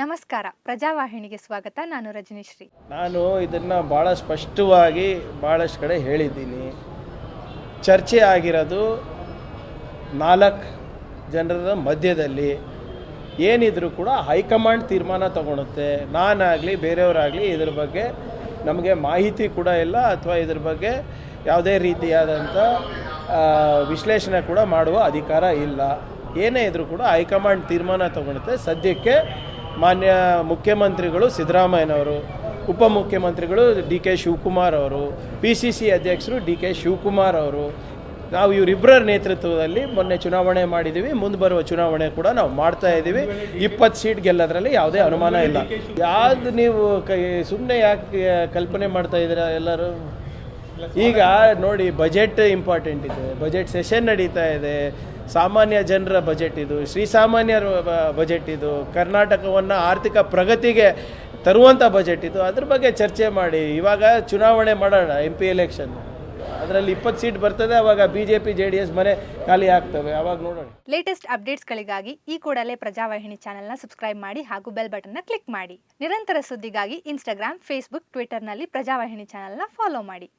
ನಮಸ್ಕಾರ. ಪ್ರಜಾವಾಹಿನಿಗೆ ಸ್ವಾಗತ. ನಾನು ರಜನೀಶ್ರೀ. ನಾನು ಇದನ್ನು ಭಾಳ ಸ್ಪಷ್ಟವಾಗಿ ಭಾಳಷ್ಟು ಕಡೆ ಹೇಳಿದ್ದೀನಿ. ಚರ್ಚೆ ಆಗಿರೋದು ನಾಲ್ಕು ಜನರ ಮಧ್ಯದಲ್ಲಿ. ಏನಿದ್ರು ಕೂಡ ಹೈಕಮಾಂಡ್ ತೀರ್ಮಾನ ತಗೊಳುತ್ತೆ. ನಾನಾಗಲಿ, ಬೇರೆಯವರಾಗಲಿ ಇದ್ರ ಬಗ್ಗೆ ನಮಗೆ ಮಾಹಿತಿ ಕೂಡ ಇಲ್ಲ ಅಥವಾ ಇದ್ರ ಬಗ್ಗೆ ಯಾವುದೇ ರೀತಿಯಾದಂಥ ವಿಶ್ಲೇಷಣೆ ಕೂಡ ಮಾಡುವ ಅಧಿಕಾರ ಇಲ್ಲ. ಏನೇ ಇದ್ರೂ ಕೂಡ ಹೈಕಮಾಂಡ್ ತೀರ್ಮಾನ ತಗೊಳುತ್ತೆ. ಸದ್ಯಕ್ಕೆ ಮಾನ್ಯ ಮುಖ್ಯಮಂತ್ರಿಗಳು ಸಿದ್ದರಾಮಯ್ಯನವರು ಉಪಮುಖ್ಯಮಂತ್ರಿಗಳು ಡಿ ಕೆ ಶಿವಕುಮಾರ್ ಅವರು ಪಿ ಸಿ ಸಿ ಅಧ್ಯಕ್ಷರು ಡಿ ಕೆ ಶಿವಕುಮಾರ್ ಅವರು. ನಾವು ಇವರಿಬ್ಬರ ನೇತೃತ್ವದಲ್ಲಿ ಮೊನ್ನೆ ಚುನಾವಣೆ ಮಾಡಿದ್ದೀವಿ ಮುಂದೆ ಬರುವ ಚುನಾವಣೆ ಕೂಡ ನಾವು ಮಾಡ್ತಾ ಇದ್ದೀವಿ ಇಪ್ಪತ್ತು ಸೀಟ್ ಗೆಲ್ಲೋದ್ರಲ್ಲಿ ಯಾವುದೇ ಅನುಮಾನ ಇಲ್ಲ. ಯಾವ್ದು ನೀವು ಕೈ ಸುಮ್ಮನೆ ಯಾಕೆ ಕಲ್ಪನೆ ಮಾಡ್ತಾ ಇದ್ದೀರಾ ಎಲ್ಲರೂ? ಈಗ ನೋಡಿ ಬಜೆಟ್ ಇಂಪಾರ್ಟೆಂಟ್ ಇದೆ. ಬಜೆಟ್ ಸೆಷನ್ ನಡೀತಾ ಇದೆ. ಸಾಮಾನ್ಯ ಜನರ ಬಜೆಟ್ ಇದು. ಶ್ರೀ ಸಾಮಾನ್ಯರ ಬಜೆಟ್ ಇದು. ಕರ್ನಾಟಕವನ್ನು ಆರ್ಥಿಕ ಪ್ರಗತಿಗೆ ತರುವಂಥ ಬಜೆಟ್ ಇದು. ಅದ್ರ ಬಗ್ಗೆ ಚರ್ಚೆ ಮಾಡಿ. ಇವಾಗ ಚುನಾವಣೆ ಮಾಡೋಣ ಎಂ ಪಿ ಎಲೆಕ್ಷನ್ ಅದರಲ್ಲಿ ಇಪ್ಪತ್ತು ಸೀಟ್ ಬರ್ತದೆ, ಅವಾಗ ಡಿ ಎಸ್ ಮನೆ ಖಾಲಿ ಆಗ್ತವೆ. ಅವಾಗ ನೋಡೋಣ. ಲೇಟೆಸ್ಟ್ ಅಪ್ಡೇಟ್ಸ್ಗಳಿಗಾಗಿ ಈ ಕೂಡಲೇ ಪ್ರಜಾವಾಹಿನಿ ಚಾನೆಲ್ನ ಸಬ್ಸ್ಕ್ರೈಬ್ ಮಾಡಿ ಹಾಗೂ ಬೆಲ್ ಬಟನ್ನ ಕ್ಲಿಕ್ ಮಾಡಿ. ನಿರಂತರ ಸುದ್ದಿಗಾಗಿ ಇನ್ಸ್ಟಾಗ್ರಾಮ್ ಫೇಸ್ಬುಕ್ ಟ್ವಿಟರ್ನಲ್ಲಿ ಪ್ರಜಾವಾಹಿನಿ ಚಾನೆಲ್ನ ಫಾಲೋ ಮಾಡಿ.